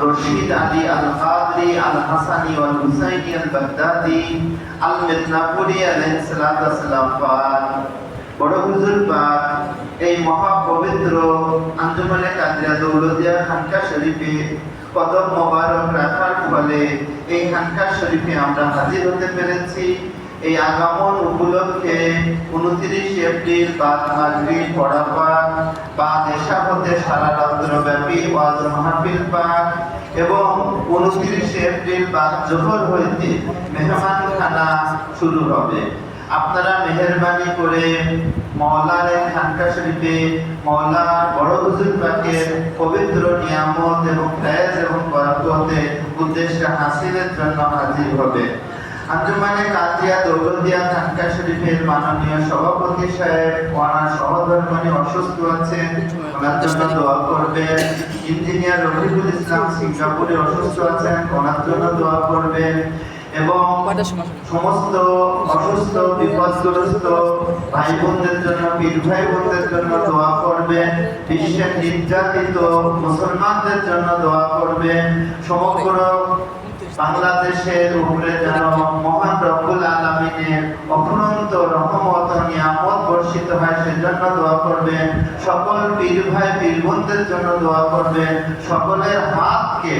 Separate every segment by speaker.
Speaker 1: রশিদ আলী আল কাদরি আল হাসানি ওয়াল হুসাইনি আল বাগদাদি আল মিদনাপুরি আলাইহিস সালাতু ওয়াসসালাম পাক। বড় হুজুর পাক, এই মহা পবিত্র আঞ্জুমানে কাদরিয়া দৌলতিয়া খানকা শরীফে কদম মোবারক রাখার ফলে এই খানকা শরীফে আমরা হাজির হতে পেরেছি। এই আগমন উপলক্ষে উনত্রিশ এপ্রিল বাদ মাগরিব পড়া পাক, বা দেশা হতে সারা রাত্র ব্যাপী ওয়াজ মাহফিল পাক, এবং উনত্রিশ এপ্রিল বাদ জোহর হইতে মেহমান খানা শুরু হবে। আপনারা মেহরবানি করে মওলার খানকা শরীফে মওলা বড় হুজুর পাকের পবিত্র নিয়ামত এবং ফয়েজ এবং বরকতে উদ্দেশ্য হাসিলের জন্য হাজির হবে। আঞ্জুমানে কাজিয়া দৌলতিয়া খানকা শরীফের মাননীয় সভাপতি সাহেব ওনার সহধর্মণী অসুস্থ আছেন।
Speaker 2: ওনার জন্য দোয়া
Speaker 1: করবেন। ইঞ্জিনিয়ার রফিকুল ইসলাম সিঙ্গাপুরে অসুস্থ আছেন ওনার জন্য দোয়া করবেন। এবং
Speaker 2: সমস্ত
Speaker 1: অসুস্থ বিপদগ্রস্ত
Speaker 2: ভাই বোনদের জন্য
Speaker 1: পীর ভাই বোনদের জন্য দোয়া করবেন।
Speaker 2: বিশ্বের নির্যাতিত
Speaker 1: মুসলমানদের জন্য দোয়া করবেন। সমগ্র বাংলাদেশের উপরে যেন মহান রব্বুল আলমিনের অফুরন্ত রহমত নিয়ামত বর্ষিত হয়, সেজন্য দোয়া করবেন। সকল পীর ভাই জন্য দোয়া করবেন। সকলের হাতকে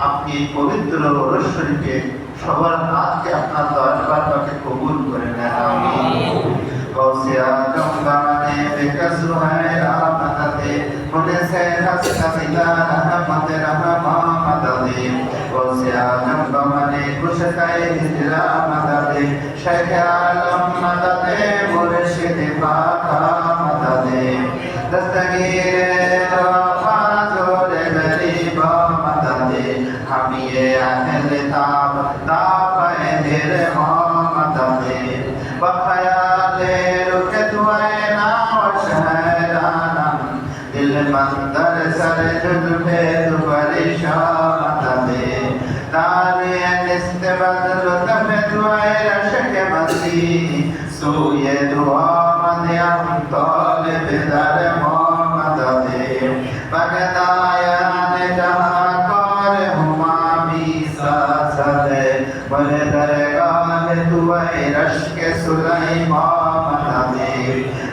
Speaker 1: আপনি পবিত্র সবার হাতকে আপনার কবুল করে নেন। রাহমাতে মনে সে दे गौसे आज़म बमने कुछ कहे हिजरा मदद दे शेख आलम मदद दे मुर्शिद पाका मदद दे दस्तगीर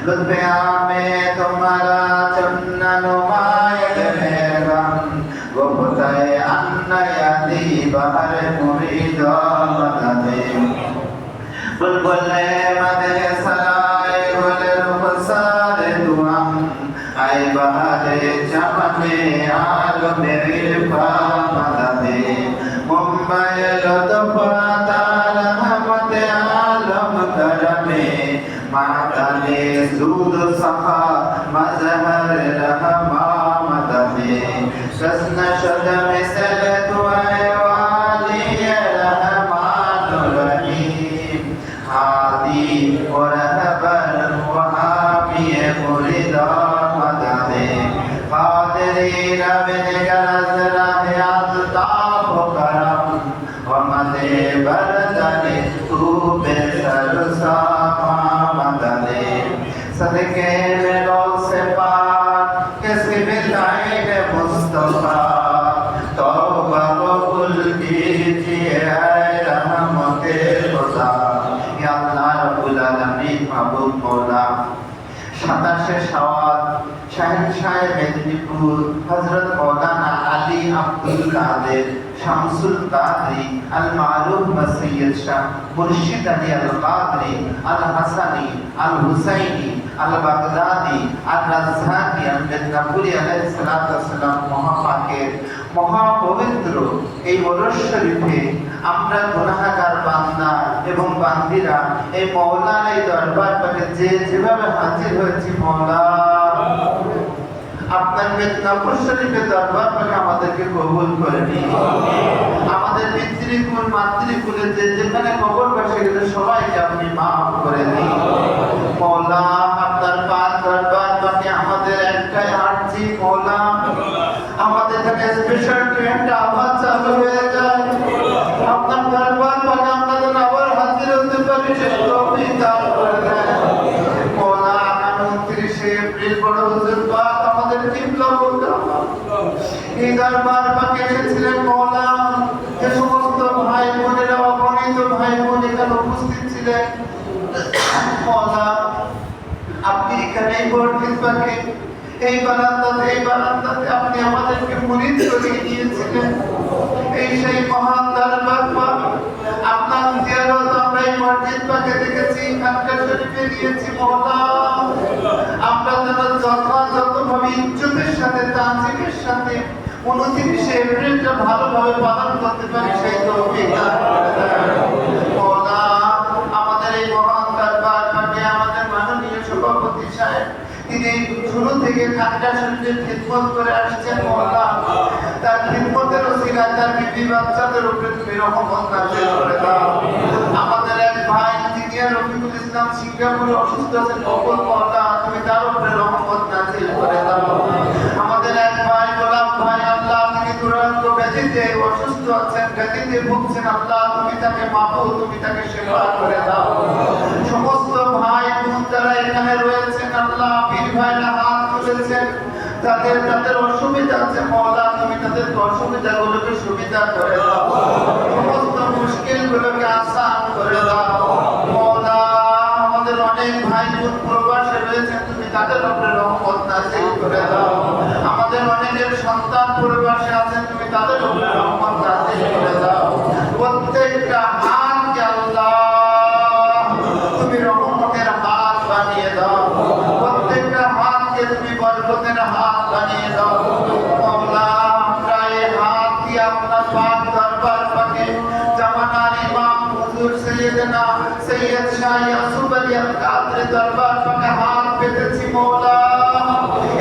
Speaker 1: लुत्फे आमे तुम्हारा चन्नन मायक मेरम गुप्तय अन्नयति बहर मुरीद मददे बुलबुले मदे مہتن سود سخا مظہر رہا مہتن شسن شد مسل توائے والی رہا مہتن رحیم حادی و رہبر وحابی مرد آمدن خادری رب نگرز رہی عطاق و کرم. و مدے بردن خوب سرسان सदके में से पार किसी बिलाइन मुस्तफा तौबा कबूल कीजिए ऐ रहमते खुदा या अल्लाह रब्बुल आलामीन माबूद मौला সাতাশে শাওয়াল শাহিন সাহেব মেদিনীপুর হজরত মৌলানা আলী আব্দুল কাদের শামসুল কাদরি আল মারুফ মসৈয়দ শাহ মুর্শিদ আলী আল কাদরি আল হাসানি আল হুসাইনি আল বাগদাদি আল রাজধানী আল মেদিনীপুরি আলাইহিস সালাতু ওয়াসসালাম মহাপাকের এই আমরা বান্দা এবং বান্দিরা এই এই দরবার পাকে যে যেভাবে হাজির হয়েছি আপনার মেদিনীপুর শরীফের দরবার পাকে আমাদেরকে কবুল করে নিন। আমাদের পিতৃকুল, মাতৃকুলে যে যেখানে কবর বসে গেছে সবাইকে আপনি মাফ করে দিন। মৌলা আপনার পাক দরবার পাকে আমাদের একটাই আর্জি মৌলা এখানে স্পেশাল ট্রেনটা আবার চালু হয়ে যায় আপনার দরবার আমরা যেন আবার হাজির হতে পারি সে দান করে দেন বলতে এই সমস্ত ভাই বোনেরা অগণিত ভাই বোন এখানে উপস্থিত ছিলেন আপনি এখানে এই বর্ধিত পাকে এই বারান্দাতে মুরিদ করিয়ে দিয়েছিলেন এই সেই মহান দরবার আপনার জিয়ারত আমরা এই মসজিদ পাকে দেখেছি খানকা শরীফে দিয়েছি মৌলা আমরা যেন যথাযথভাবে ইজ্জতের সাথে তাজিমের সাথে উনত্রিশে এপ্রিলটা ভালোভাবে পালন করতে পারি সেই তৌফিক করে আমাদের এই মহান দরবার পাকে আমাদের তিনি শুরু থেকে খানকা শরীফের খিদমত করে আসছেন মৌলা তার তার বাচ্চাদের উপরে তুমি করে দাও। আমাদের এক ভাই ইঞ্জিনিয়ার রফিকুল ইসলাম সিঙ্গাপুরে অসুস্থ মহল্লা তুমি তার উপরে করে দাও। আমাদের এক ভাই গোলাপ ভাই, আল্লাহ অসুস্থ আছেন ভুগছেন। আল্লাহ তুমি তাকে মাফো, তুমি তাকে সেবা করে দাও। সমস্ত ভাই বোন যারা এখানে রয়েছেন, আল্লাহ হাত তুলেছেন তাদের তাদের অসুবিধা আছে, মহলা তুমি তাদের অসুবিধা গুলোকে সুবিধা করে দাও। সমস্ত মুশকিলগুলোকে আসান করে দাও। মহলা, আমাদের অনেক ভাই বোন প্রবাসে রয়েছে, তুমি তাদের উপরে রহমত নাজিল করে দাও। আমাদের অনেকের সন্তান প্রবাসে আছে, তুমি তাদের উপরে আপনার পাক দরবার পাকে। জামানার ইমাম হুজুর সৈয়দনা সৈয়দ শাহ ইয়াসুফ আলী আকাদের দরবার পাকে হাত পেতেছি মওলা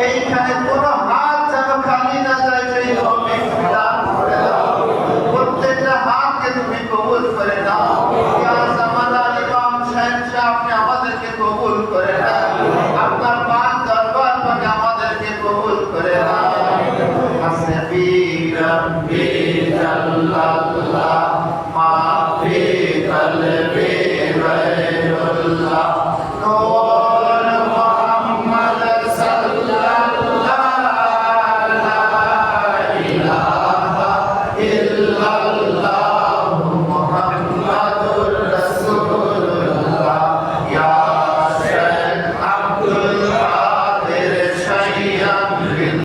Speaker 1: এইখানে কোন হাত যেন খালি না যায়, সেই অমিক দান করে দাও। প্রত্যেকটা হাতকে তুমি কবুল করে নাও। ইয়া জামানার ইমাম সাহেব শাহ, আপনি আমাদেরকে কবুল করে নাও। আপনার পাক দরবার পাকে আমাদেরকে কবুল করে নাও। حسبي ربي